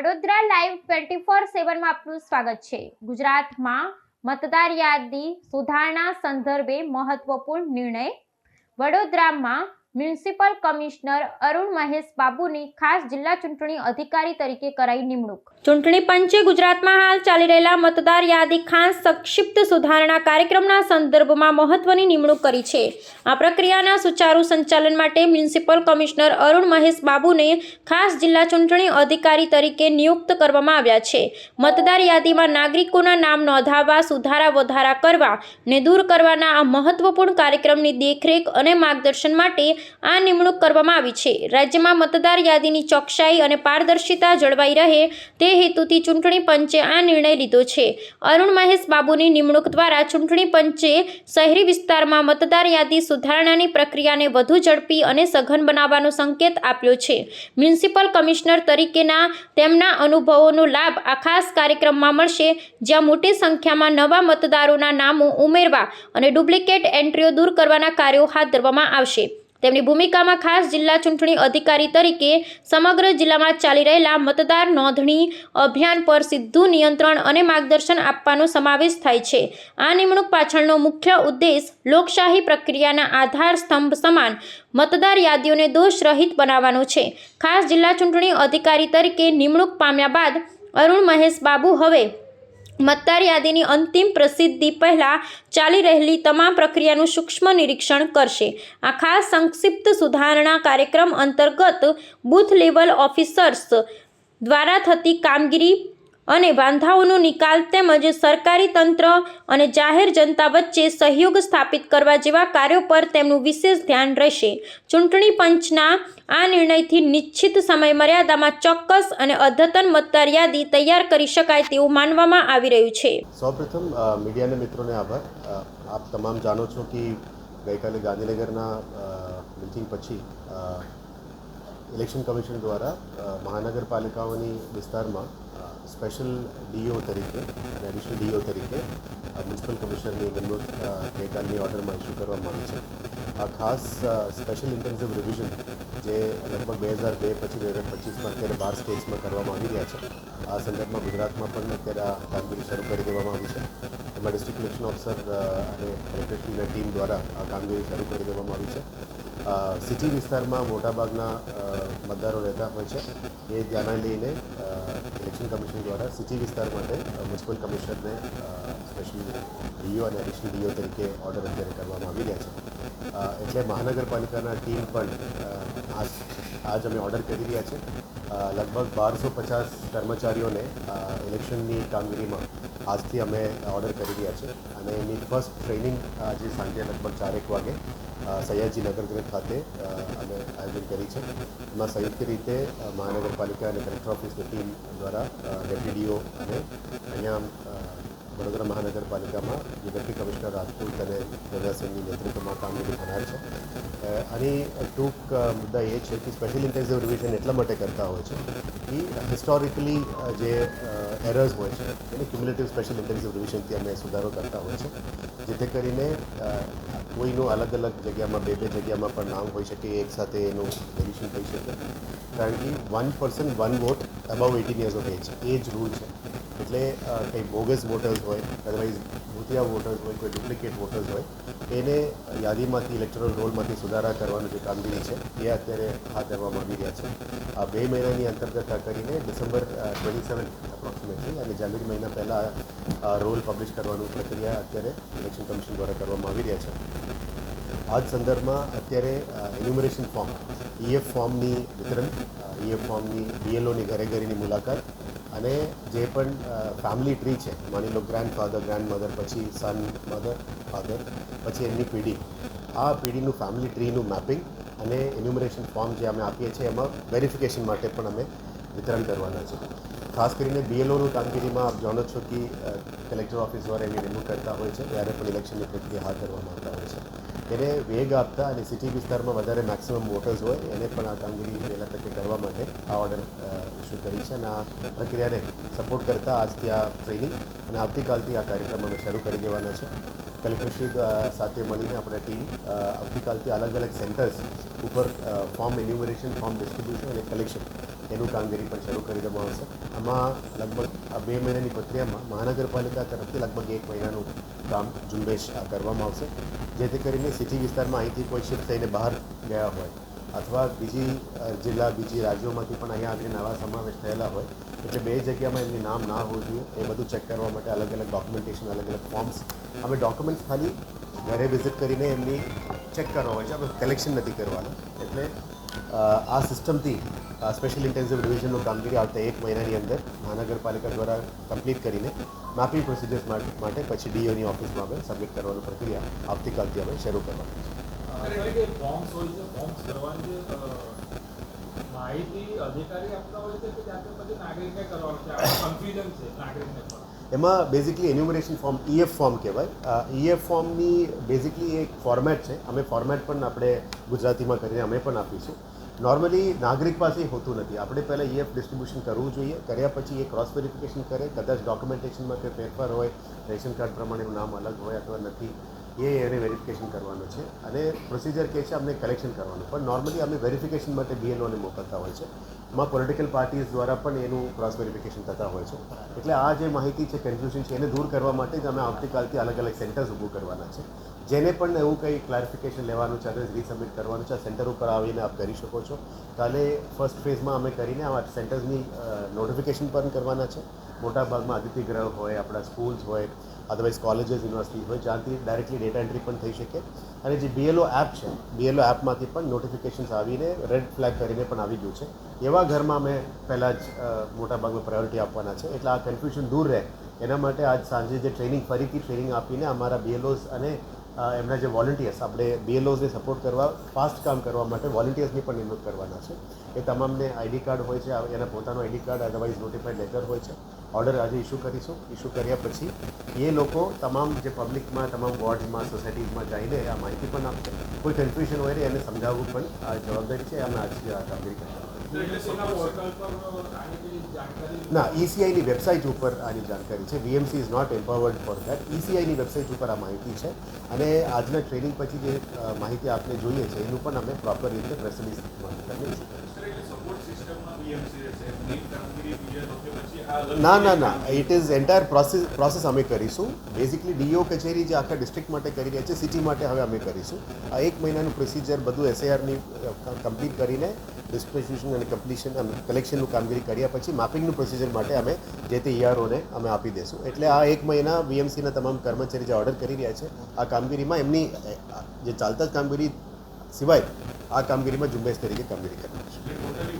Vadodara live twenty four સેવનમાં આપનું સ્વાગત છે. ગુજરાતમાં મતદાર યાદી સુધારણા સંદર્ભે મહત્વપૂર્ણ નિર્ણય. વડોદરામાં મ્યુનિસિપલ કમિશનર અરુણ મહેશ બાબુની ખાસ જિલ્લા ચૂંટણી અધિકારી તરીકે કરાઈ નિમણૂક. ચૂંટણી પંચે ગુજરાતમાં હાલ ચાલી રહેલા મતદાર યાદી ખાસ સંક્ષિપ્ત સુધારણા કાર્યક્રમના સંદર્ભમાં મહત્વની નિમણૂક કરી છે. આ પ્રક્રિયાના સુચારુ સંચાલન માટે મ્યુનિસિપલ કમિશનર અરુણ મહેશ બાબુને ખાસ જિલ્લા ચૂંટણી અધિકારી તરીકે નિયુક્ત કરવામાં આવ્યા છે. મતદાર યાદીમાં નાગરિકોના નામ નોંધાવવા, સુધારા વધારા કરવા ને દૂર કરવાના આ મહત્વપૂર્ણ કાર્યક્રમની દેખરેખ અને માર્ગદર્શન માટે આ નિમણૂક કરવામાં આવી છે. રાજ્યમાં મતદાર યાદીની ચોકસાઈ અને પારદર્શિતા જળવાઈ રહે તે હેતુથી ચૂંટણી પંચે આ નિર્ણય લીધો છે. અરુણ મહેશ બાબુની નિમણૂક દ્વારા ચૂંટણી પંચે શહેરી વિસ્તારમાં મતદાર યાદી સુધારણાની પ્રક્રિયાને વધુ ઝડપી અને સઘન બનાવવાનો સંકેત આપ્યો છે. મ્યુનિસિપલ કમિશનર તરીકેના તેમના અનુભવોનો લાભ આ ખાસ કાર્યક્રમમાં મળશે, જ્યાં મોટી સંખ્યામાં નવા મતદારોના નામો ઉમેરવા અને ડુપ્લિકેટ એન્ટ્રીઓ દૂર કરવાના કાર્યો હાથ ધરવામાં આવશે. તેમની ભૂમિકામાં ખાસ જિલ્લા ચૂંટણી અધિકારી તરીકે સમગ્ર જિલ્લામાં ચાલી રહેલા મતદાર નોંધણી અભિયાન પર સીધું નિયંત્રણ અને માર્ગદર્શન આપવાનો સમાવેશ થાય છે. આ નિમણૂક પાછળનો મુખ્ય ઉદ્દેશ લોકશાહી પ્રક્રિયાના આધાર સ્તંભ સમાન મતદાર યાદીઓને દોષરહિત બનાવવાનો છે. ખાસ જિલ્લા ચૂંટણી અધિકારી તરીકે નિમણૂક પામ્યા બાદ અરુણ મહેશ બાબુ હવે મતદાર યાદીની અંતિમ પ્રસિદ્ધિ પહેલાં ચાલી રહેલી તમામ પ્રક્રિયાનું સૂક્ષ્મ નિરીક્ષણ કરશે. આ ખાસ સંક્ષિપ્ત સુધારણા કાર્યક્રમ અંતર્ગત બૂથ લેવલ ઓફિસર્સ દ્વારા થતી કામગીરી અને વાંધાઓનો નિકાલ તેમજ સરકારી તંત્ર અને જાહેર જનતા વચ્ચે સહયોગ સ્થાપિત કરવા જેવા કાર્યો પર તેમનું વિશેષ ધ્યાન રહેશે. ચૂંટણી પંચના આ નિર્ણયથી નિશ્ચિત સમય મર્યાદામાં ચોક્કસ અને અદ્યતન મતદાર યાદી તૈયાર કરી શકાય તેવું માનવામાં આવી રહ્યું છે. સૌપ્રથમ મીડિયાના મિત્રોને આભાર. આપ તમામ જાણો છો કે ગઈકાલે ગાંધીનગરના મિટિંગ પછી ઇલેક્શન કમિશન દ્વારા મહાનગરપાલિકાઓની વિસ્તારમાં સ્પેશિયલ ડીઓ તરીકે અને એડિશનલ ડીઓ તરીકે મ્યુનિસિપલ કમિશનરની અ, ગઈકાલની ઓર્ડરમાં ઇસ્યુ કરવામાં આવી છે. આ ખાસ સ્પેશિયલ ઇન્ટેન્સિવ રિવિઝન જે લગભગ બે હજાર બે પછી બે હજાર પચીસમાં અત્યારે બાર સ્ટેટ્સમાં કરવામાં આવી રહ્યા છે. આ સંદર્ભમાં ગુજરાતમાં પણ અત્યારે આ કામગીરી શરૂ કરી દેવામાં આવી છે. એમાં ડિસ્ટ્રિક્ટ ઇલેક્શન ઓફિસર અને કલેક્ટરેટની ટીમ દ્વારા આ કામગીરી શરૂ કરી દેવામાં આવી છે. સિટી વિસ્તારમાં મોટાભાગના મતદારો રહેતા હોય છે. એ ધ્યાને લઈને ઇલેક્શન કમિશન દ્વારા સિટી વિસ્તાર માટે મ્યુનિસિપલ કમિશનરને સ્પેશિયલ ડીઓ અને એડિશનલ ડીઓ તરીકે ઓર્ડર અત્યારે કરવામાં આવી રહ્યા છે. એટલે મહાનગરપાલિકાના ટીમ પણ આજ આજ અમે ઓર્ડર કરી રહ્યા છે. લગભગ બારસો પચાસ કર્મચારીઓને ઇલેક્શનની કામગીરીમાં આજથી અમે ઓર્ડર કરી રહ્યા છે અને એની ફર્સ્ટ ટ્રેનિંગ આજે સાંજે લગભગ ચારેક વાગે સયાજી નગરગ્રહ ખાતે અમે આયોજન કરી છે. એમાં સંયુક્ત રીતે મહાનગરપાલિકા અને કલેક્ટર ઓફિસની ટીમ દ્વારા ડેપ્યુટી અને અહીંયા વડોદરા મહાનગરપાલિકામાં ડેપ્યુટી કમિશનર રાજપૂત અને પ્રજાસિંહની નેતૃત્વમાં કામગીરી થનાર છે. આની ટૂંક મુદ્દા એ છે કે સ્પેશિયલ ઇન્ટેન્સિવ રિવિઝન એટલા માટે કરતા હોય છે કે હિસ્ટોરિકલી જે એરર્સ હોય છે, એને ક્યુમ્યુલેટિવ સ્પેશિયલ ઇન્ટેન્સિવ રિવિઝનથી અમે સુધારો કરતા હોય છે. જેથી કરીને કોઈનું અલગ અલગ જગ્યામાં, બે બે જગ્યામાં પણ નામ હોઈ શકે એકસાથે એનું એડિશન થઈ શકે. કારણ કે one person one vote above eighteen years of age એ જ રૂલ છે. એટલે કંઈ બોગસ વોટર્સ હોય અદરવાઇઝ ભૂતિયા વોટર્સ હોય, કોઈ ડુપ્લિકેટ વોટર્સ હોય, એને યાદીમાંથી ઇલેક્ટોરલ રોલમાંથી સુધારા કરવાની જે કામગીરી છે, એ અત્યારે હાથ ધરવામાં આવી રહ્યા છે. આ બે મહિનાની અંતર્ગત કરીને ડિસેમ્બર ટ્વેન્ટી સેવન અપ્રોક્સિમેટલી અને જાન્યુઆરી મહિના પહેલાં રોલ પબ્લિશ કરવાનું પ્રક્રિયા અત્યારે ઇલેક્શન કમિશન દ્વારા કરવામાં આવી રહ્યા છે. આ જ સંદર્ભમાં અત્યારે એન્યુમરેશન ફોર્મ ઈએફ ફોર્મની વિતરણ ઈએફ ફોર્મની બીએલઓની ઘરે ઘરેની મુલાકાત અને જે પણ ફેમિલી ટ્રી છે, માની લો ગ્રાન્ડ ફાધર ગ્રાન્ડ મધર પછી સન મધર ફાધર પછી એમની પેઢી, આ પેઢીનું ફેમિલી ટ્રીનું મેપિંગ અને એન્યુમરેશન ફોર્મ જે અમે આપીએ છીએ, એમાં વેરિફિકેશન માટે પણ અમે વિતરણ કરવાના છે. ખાસ કરીને બીએલઓનું કામગીરીમાં આપ જાણો છો કે કલેક્ટર ઓફિસ દ્વારા એની નિમણૂક કરતા હોય છે, ત્યારે પણ ઇલેક્શનની પ્રક્રિયા હાથ ધરવામાં આવતા હોય છે. એને વેગ આપતા અને સિટી વિસ્તારમાં વધારે મેક્સિમમ વોટર્સ હોય, એને પણ આ કામગીરી વહેલા તકે કરવા માટે આ ઓર્ડર ઇસ્યુ કરી છે અને આ પ્રક્રિયાને સપોર્ટ કરતા આજથી આ ટ્રેનિંગ અને આવતીકાલથી આ કાર્યક્રમ અમે શરૂ કરી દેવાના છે. કલેક્ટરશ્રી સાથે મળીને આપણે ટીમ આવતીકાલથી અલગ અલગ સેન્ટર્સ ઉપર ફોર્મ એન્યુમરેશન ફોર્મ ડિસ્ટ્રીબ્યુશન અને કલેક્શન એનું કામગીરી પણ શરૂ કરી દેવામાં આવશે. આમાં લગભગ આ બે મહિનાની પ્રક્રિયામાં મહાનગરપાલિકા તરફથી લગભગ એક મહિનાનું કામ ઝુંબેશ કરવામાં આવશે. જેથી કરીને સિટી વિસ્તારમાં અહીંથી કોઈ શિફ્ટ થઈને બહાર ગયા હોય અથવા બીજી જિલ્લા, બીજી રાજ્યોમાંથી પણ અહીંયા આગળ નવા સમાવેશ થયેલા હોય, એટલે બે જગ્યામાં એમની નામ ના હોવું જોઈએ. એ બધું ચેક કરવા માટે અલગ અલગ ડોક્યુમેન્ટેશન અલગ અલગ ફોર્મ્સ અમે ડોક્યુમેન્ટ્સ ખાલી ઘરે વિઝિટ કરીને એમની ચેક કરવા હોય છે. અમે કલેક્શન નથી કરવાનું. એટલે આ સિસ્ટમથી સ્પેશિયલ ઇન્ટેન્સિવ ડિવિઝનનું કામગીરી આવતા એક મહિનાની અંદર મહાનગરપાલિકા દ્વારા કમ્પ્લીટ કરીને મેપિંગ પ્રોસિજર્સ માટે પછી ડીઓની ઓફિસમાં અમે સબમિટ કરવાની પ્રક્રિયા આવતીકાલથી અમે શરૂ કરવાની એમાં basically enumeration form EF form કહેવાય ઈએફ ફોર્મની બેઝિકલી એક ફોર્મેટ છે અમે ફોર્મેટ પણ આપણે ગુજરાતીમાં કરીને અમે પણ આપીશું નોર્મલી નાગરિક પાસે હોતું નથી. આપણે પહેલાં ઈએફ ડિસ્ટ્રીબ્યુશન કરવું જોઈએ. કર્યા પછી એ ક્રોસ વેરિફિકેશન કરે. કદાચ ડોક્યુમેન્ટેશનમાં કે ફેરફાર હોય, રેશન કાર્ડ પ્રમાણેનું નામ અલગ હોય અથવા નથી. એ એને વેરિફિકેશન કરવાનું છે અને પ્રોસિજર કે છે અમને કલેક્શન કરવાનું. પણ નોર્મલી અમે વેરિફિકેશન માટે બીએનઓને મોકલતા હોય છે. એમાં પોલિટિકલ પાર્ટીઝ દ્વારા પણ એનું ક્રોસ વેરિફિકેશન થતા હોય છે. એટલે આ જે માહિતી છે કન્ફ્યુઝન છે, એને દૂર કરવા માટે જ અમે આવતીકાલથી અલગ અલગ સેન્ટર્સ ઊભું કરવાના છે. જેને પણ એવું કંઈ ક્લારિફિકેશન લેવાનું છે અને રીસબમિટ કરવાનું છે, આ સેન્ટર ઉપર આવીને આપ કરી શકો છો. કાલે ફર્સ્ટ ફેઝમાં અમે કરીને આ સેન્ટર્સની નોટિફિકેશન પણ કરવાના છે. મોટા ભાગમાં અતિથિ ગૃહ હોય, આપણા સ્કૂલ્સ હોય અદરવાઇઝ કોલેજીસ યુનિવર્સિટી હોય, જ્યાંથી ડાયરેક્ટલી ડેટા એન્ટ્રી પણ થઈ શકે. અને જે બીએલઓ એપ છે બીએલઓ એપમાંથી પણ નોટિફિકેશન્સ આવીને રેડ ફ્લેગ કરીને પણ આવી ગયું છે. એવા ઘરમાં અમે પહેલાં જ મોટાભાગમાં પ્રાયોરિટી આપવાના છે. એટલે આ કન્ફ્યુઝન દૂર રહે. એના માટે આજ સાંજે જે ટ્રેનિંગ ફરીથી ટ્રેનિંગ આપીને અમારા બીએલઓઝ અને એમના જે વોલન્ટિયર્સ આપણે બીએલઓઝને સપોર્ટ કરવા ફાસ્ટ કામ કરવા માટે વોલન્ટિયર્સની પણ નિમણૂક કરવાના છે. એ તમામને આઈડી કાર્ડ હોય છે, એના પોતાનો ID card otherwise notified letter હોય છે. ઓર્ડર આજે ઇસ્યુ કરીશું. ઇસ્યુ કર્યા પછી એ લોકો તમામ જે પબ્લિકમાં તમામ વોર્ડમાં સોસાયટીઝમાં જઈને આ માહિતી પણ આપશે. કોઈ કન્ફ્યુઝન હોય એને સમજાવવું પણ આ જવાબદારી છે. આજે આ કામગીરી કરતા ના ઈસીઆઈની વેબસાઇટ ઉપર આની જાણકારી છે. VMC is not empowered for that ઈસીઆઈની website ઉપર આ માહિતી છે. અને આજના ટ્રેનિંગ પછી જે માહિતી આપને જોઈએ છે, એનું પણ અમે પ્રોપર રીતે પ્રેસ રિલીઝ ના ના ના. It is entire process process અમે કરીશું. બેઝિકલી ડીઓ કચેરી જે આખા ડિસ્ટ્રિક્ટ માટે કરી રહ્યા છે સિટી માટે હવે અમે કરીશું. આ એક મહિનાનું પ્રોસિજર બધું એસઆઈઆરની કમ્પ્લીટ કરીને ડિસ્ટ્રીબ્યુશન અને કમ્પ્લીશન અને કલેક્શનનું કામગીરી કર્યા પછી માપિંગનું પ્રોસિજર માટે અમે જે તે ઈઆરઓને અમે આપી દઈશું એટલે આ એક મહિના બીએમસીના તમામ કર્મચારી જે ઓર્ડર કરી રહ્યા છે, આ કામગીરીમાં એમની જે ચાલતા કામગીરી સિવાય આ કામગીરીમાં ઝુંબેશ તરીકે કામગીરી કરવાની છે.